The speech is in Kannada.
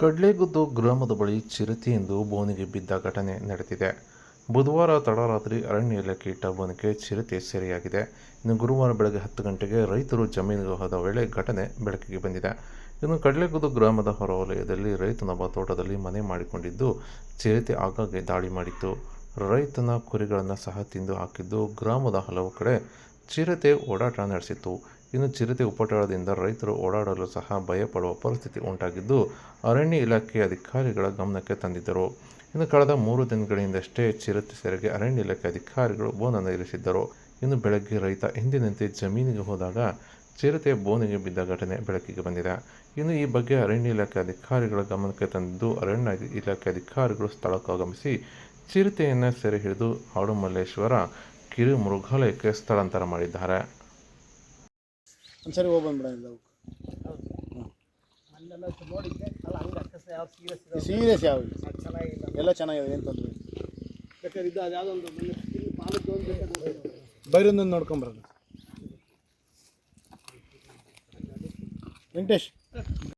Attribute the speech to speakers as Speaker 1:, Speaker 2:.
Speaker 1: ಕಡ್ಲೆಗುದ್ದು ಗ್ರಾಮದ ಬಳಿ ಚಿರತೆಯೊಂದು ಬೋನಿಗೆ ಬಿದ್ದ ಘಟನೆ ನಡೆದಿದೆ. ಬುಧವಾರ ತಡರಾತ್ರಿ ಅರಣ್ಯ ಇಲಾಖೆ ಇಟ್ಟ ಬೋನಿಗೆ ಚಿರತೆ ಸೆರೆಯಾಗಿದೆ. ಇನ್ನು ಗುರುವಾರ ಬೆಳಗ್ಗೆ ಹತ್ತು ಗಂಟೆಗೆ ರೈತರು ಜಮೀನಿಗೆ ಹೋದ ವೇಳೆ ಘಟನೆ ಬೆಳಕಿಗೆ ಬಂದಿದೆ. ಇನ್ನು ಕಡ್ಲೆಗುದ್ದು ಗ್ರಾಮದ ಹೊರವಲಯದಲ್ಲಿ ರೈತನೊಬ್ಬ ತೋಟದಲ್ಲಿ ಮನೆ ಮಾಡಿಕೊಂಡಿದ್ದು ಚಿರತೆ ಆಗಾಗ್ಗೆ ದಾಳಿ ಮಾಡಿತ್ತು. ರೈತನ ಕುರಿಗಳನ್ನು ಸಹ ತಿಂದು ಹಾಕಿದ್ದು ಗ್ರಾಮದ ಹಲವು ಕಡೆ ಚಿರತೆ ಓಡಾಟ ನಡೆಸಿತ್ತು. ಇನ್ನು ಚಿರತೆ ಉಪಟಳದಿಂದ ರೈತರು ಓಡಾಡಲು ಸಹ ಭಯಪಡುವ ಪರಿಸ್ಥಿತಿ ಉಂಟಾಗಿದ್ದು, ಅರಣ್ಯ ಇಲಾಖೆ ಅಧಿಕಾರಿಗಳ ಗಮನಕ್ಕೆ ತಂದಿದ್ದರು. ಇನ್ನು ಕಳೆದ ಮೂರು ದಿನಗಳಿಂದಷ್ಟೇ ಚಿರತೆ ಸೆರೆಗೆ ಅರಣ್ಯ ಇಲಾಖೆ ಅಧಿಕಾರಿಗಳು ಬೋನನ್ನು ಇರಿಸಿದ್ದರು. ಇನ್ನು ಬೆಳಗ್ಗೆ ರೈತ ಹಿಂದಿನಂತೆ ಜಮೀನಿಗೆ ಹೋದಾಗ ಚಿರತೆ ಬೋನಿಗೆ ಬಿದ್ದ ಘಟನೆ ಬೆಳಕಿಗೆ ಬಂದಿದೆ. ಇನ್ನು ಈ ಬಗ್ಗೆ ಅರಣ್ಯ ಇಲಾಖೆ ಅಧಿಕಾರಿಗಳ ಗಮನಕ್ಕೆ ತಂದಿದ್ದು, ಅರಣ್ಯ ಇಲಾಖೆ ಅಧಿಕಾರಿಗಳು ಸ್ಥಳಕ್ಕಾಗಮಿಸಿ ಚಿರತೆಯನ್ನು ಸೆರೆ ಹಿಡಿದು ಆಡುಮಲ್ಲೇಶ್ವರ ಕಿರು ಮೃಗಾಲಯಕ್ಕೆ ಸ್ಥಳಾಂತರ ಮಾಡಿದ್ದಾರೆ.
Speaker 2: ಒಂದ್ಸರಿ
Speaker 3: ಸೀರಿಯಸ್
Speaker 2: ಯಾವ ಎಲ್ಲ ಚೆನ್ನಾಗಿದೆ ಏನು ತೊಂದರೆ ನೋಡ್ಕೊಂಬರೋದು ವೆಂಕಟೇಶ್.